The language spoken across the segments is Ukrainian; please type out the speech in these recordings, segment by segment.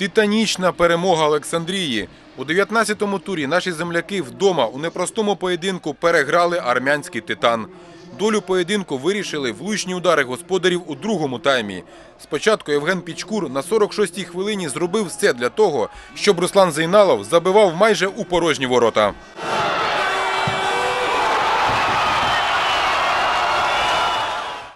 Титанічна перемога Олександрії. У 19-му турі наші земляки вдома у непростому поєдинку переграли армянський титан. Долю поєдинку вирішили влучні удари господарів у другому таймі. Спочатку Євген Пічкур на 46-й хвилині зробив все для того, щоб Руслан Зейналов забивав майже у порожні ворота.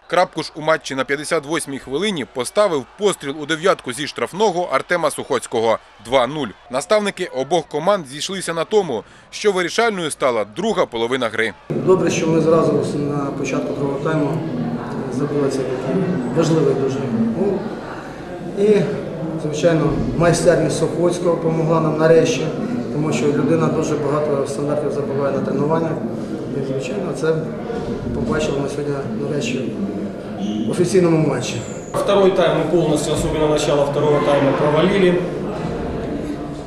Крапку ж у матчі на 58-й хвилині поставив постріл у дев'ятку зі штрафного Артема Сухоцького 2-0. Наставники обох команд зійшлися на тому, що вирішальною стала друга половина гри. Добре, що ми зразу на початку другого тайму забили цей важливий дуже гол. І, звичайно, майстерність Сохоцького допомогла нам нарешті, тому що людина дуже багато стандартів забуває на тренуваннях. І, звичайно, це побачили ми сьогодні нарешті в офіційному матчі. Второй тайм мы полностью, особенно начало второго тайма, провалили.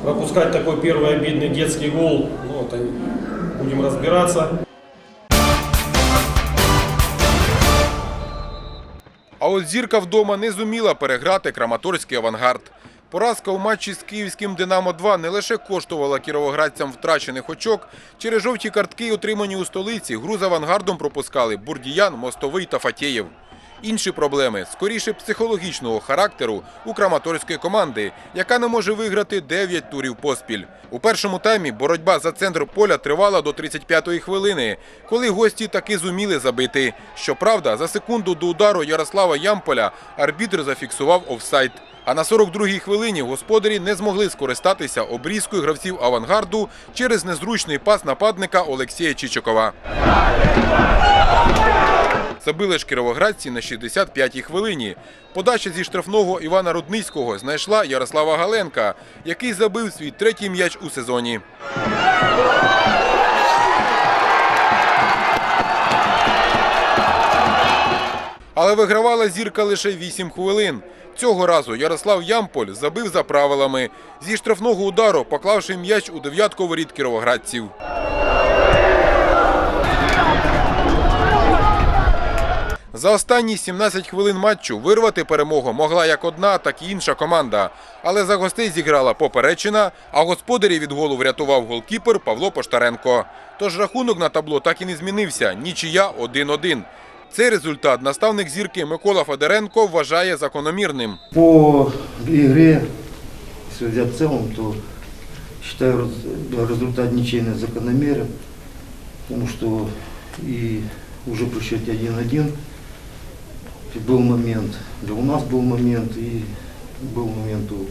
Пропускать такой первый обидный детский гол, ну, это будем разбираться. А от зірка вдома не зуміла переграти Краматорський авангард. Поразка у матчі з київським «Динамо-2» не лише коштувала кіровоградцям втрачених очок. Через жовті картки, отримані у столиці, гру з авангардом пропускали Бурдіян, Мостовий та Фатєєв. Інші проблеми скоріше психологічного характеру у краматорської команди, яка не може виграти 9 турів поспіль. У першому таймі боротьба за центр поля тривала до 35-ї хвилини, коли гості таки зуміли забити. Щоправда, за секунду до удару Ярослава Ямполя арбітр зафіксував офсайд. А на 42-й хвилині господарі не змогли скористатися обрізкою гравців авангарду через незручний пас нападника Олексія Чичокова. Забили ж кіровоградці на 65-й хвилині. Подача зі штрафного Івана Рудницького знайшла Ярослава Галенка, який забив свій третій м'яч у сезоні. Але вигравала зірка лише 8 хвилин. Цього разу Ярослав Ямполь забив за правилами. Зі штрафного удару поклавши м'яч у дев'ятку воріт кіровоградців. За останні 17 хвилин матчу вирвати перемогу могла як одна, так і інша команда. Але за гостей зіграла поперечина, а господарі від голу врятував голкіпер Павло Поштаренко. Тож рахунок на табло так і не змінився. Нічия 1-1. Цей результат наставник зірки Микола Федоренко вважає закономірним. По игре, если взять в то раз- результат ничейный закономерен, потому что и уже при счете 1-1 был момент, да у нас был момент и был момент у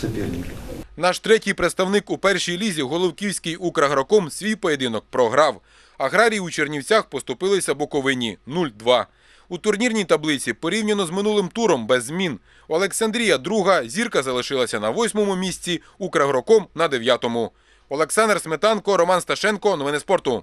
соперника. Наш третій представник у першій лізі Головківський Украгроком свій поєдинок програв. Аграрії у Чернівцях поступилися Буковині 0-2. У турнірній таблиці порівняно з минулим туром без змін. Олександрія друга, зірка залишилася на восьмому місці, Украгроком на дев'ятому. Олександр Сметанко, Роман Сташенко. Новини спорту.